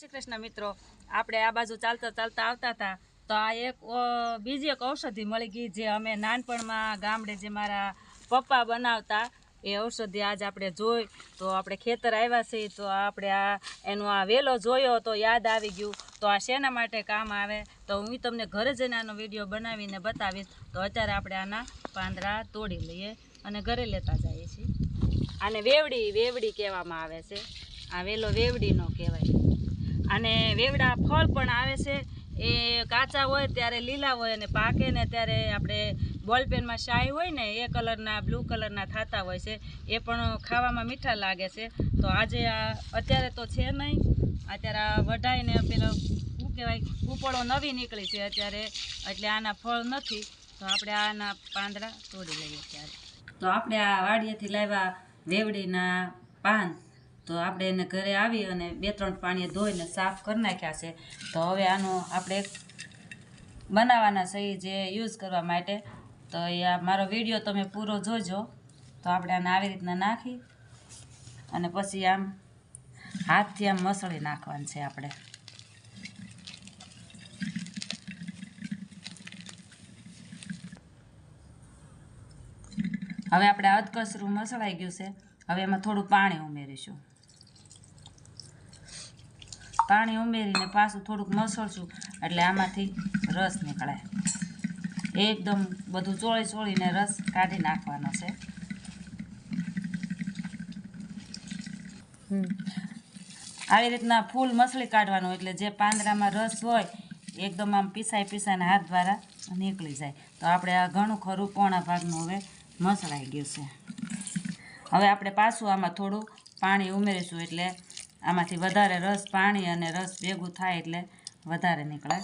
શ્રી કૃષ્ણ મિત્રો, આપણે આ બાજુ ચાલતા ચાલતા આવતા હતા, તો આ એક બીજી એક ઔષધિ મળી ગઈ જે અમે નાનપણમાં ગામડે જે મારા પપ્પા બનાવતા, એ ઔષધિ આજ આપણે જોઈ, તો આપણે ખેતર આવ્યા છીએ, તો આપણે આ, એનો આ વેલો જોયો તો યાદ આવી ગયું, તો આ શેના માટે કામ આવે, તો હું તમને ઘરે જઈને આનો વીડિયો બનાવીને બતાવીશ, તો અત્યારે આપણે આના પાંદડા તોડી લઈએ અને ઘરે લેતા જઈએ છીએ. આને વેવડી વેવડી કહેવામાં આવે છે. આ વેલો વેવડીનો કહેવાય. અને વેવડા ફળ પણ આવે છે. એ કાચા હોય ત્યારે લીલા હોય અને પાકે ને ત્યારે આપણે બોલપેનમાં શાહી હોય ને, એ કલરના, બ્લુ કલરના થતા હોય છે. એ પણ ખાવામાં મીઠા લાગે છે. તો આજે આ, અત્યારે તો છે નહીં. અત્યારે આ વઢાઈને પેલો, શું કહેવાય ઉપળો નવી નીકળી છે અત્યારે. એટલે આના ફળ નથી. તો આપણે આના પાંદડા તોડી લઈએ ત્યારે. તો આપણે આ વાડીએથી લાવ્યા વેવડીના પાન. તો આપણે એને ઘરે આવી અને બે ત્રણ પાણીએ ધોઈને સાફ કરી નાખ્યા છે. તો હવે આનો આપણે બનાવવાના છે જે યુઝ કરવા માટે. તો એ મારો વીડિયો તમે પૂરો જોજો. તો આપણે આને આવી રીતના નાખી અને પછી આમ હાથથી આમ મસળી નાખવાનું છે આપણે. હવે આપણે અધકસરું મસળાઈ ગયું છે. હવે એમાં થોડું પાણી ઉમેરીશું. પાણી ઉમેરીને પાછું થોડુંક મસળશું, એટલે આમાંથી રસ નીકળે એકદમ બધું ચોળી ચોળીને રસ કાઢી નાખવાનો છે. આવી રીતના ફૂલ મસળી કાઢવાનું, એટલે જે પાંદડામાં રસ હોય, એકદમ આમ પીસાઈ પીસાઈને હાથ દ્વારા નીકળી જાય. તો આપણે આ ઘણું ખરું પોણા ભાગનું હવે મસળાઈ ગયું છે. હવે આપણે પાછું આમાં થોડું પાણી ઉમેરીશું એટલે આમાંથી વધારે રસ પાણી અને રસ ભેગું થાય એટલે વધારે નીકળે.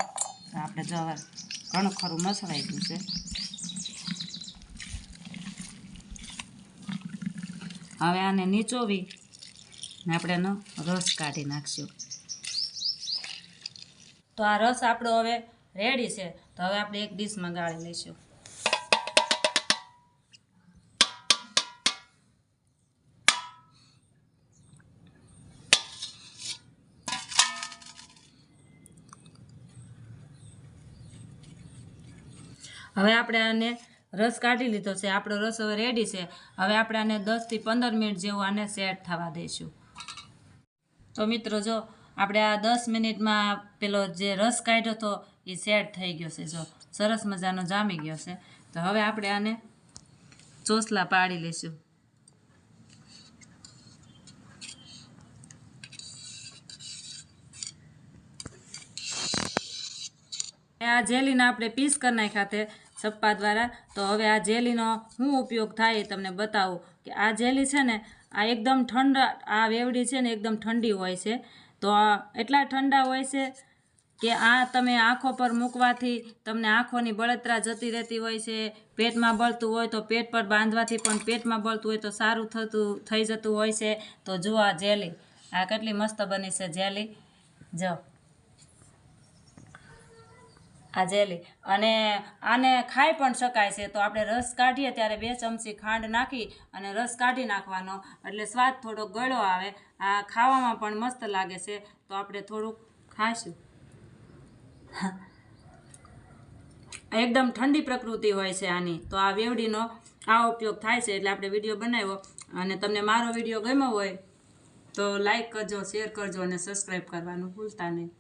તો આપણે જો ઘણું ખરું મસળાઈ ગયું છે. હવે આને નીચોવી ને આપણે એનો રસ કાઢી નાખશું. તો આ રસ આપણો હવે રેડી છે. તો હવે આપણે એક ડીશમાં ગાળી લઈશું. હવે આપણે આને રસ કાઢી લીધો છે, આપણો રસ હવે રેડી છે. હવે આપણે આને દસથી પંદર મિનિટ જેવું આને સેટ થવા દઈશું. તો મિત્રો જો, આપણે આ દસ મિનિટમાં પેલો જે રસ કાઢ્યો હતો એ સેટ થઈ ગયો છે, જો. સરસ મજાનો જામી ગયો છે. તો હવે આપણે આને ચોસલા પાડી લઈશું. આ જેલીને આપણે પીસ કરી નાખ્યા છપ્પા દ્વારા. તો હવે આ જેલીનો શું ઉપયોગ થાય એ તમને બતાવું કે આ જેલી છે ને, આ એકદમ ઠંડા, આ વેવડી છે ને એકદમ ઠંડી હોય છે. તો એટલા ઠંડા હોય છે કે આ તમે આંખો પર મૂકવાથી તમને આંખોની બળતરા જતી રહેતી હોય છે. પેટમાં બળતું હોય તો પેટ પર બાંધવાથી પણ પેટમાં બળતું હોય તો સારું થતું, થઈ જતું હોય છે. તો જુઓ આ જેલી. આ કેટલી મસ્ત બની છે જેલી. જો આ જેલી અને આને ખાઈ પણ શકાય છે. તો આપણે રસ કાઢીએ ત્યારે બે ચમચી ખાંડ નાખી અને રસ કાઢી નાખવાનો. એટલે સ્વાદ થોડો ગળો આવે. આ ખાવામાં પણ મસ્ત લાગે છે. તો આપણે થોડુંક ખાઈશું. એકદમ ઠંડી પ્રકૃતિ હોય છે આની. તો આ વેવડીનો આ ઉપયોગ થાય છે. એટલે આપણે વીડિયો બનાવ્યો. અને તમને મારો વીડિયો ગમ્યો હોય, તો લાઈક કરજો, શેર કરજો અને સબસ્ક્રાઈબ કરવાનું ભૂલતા નહીં.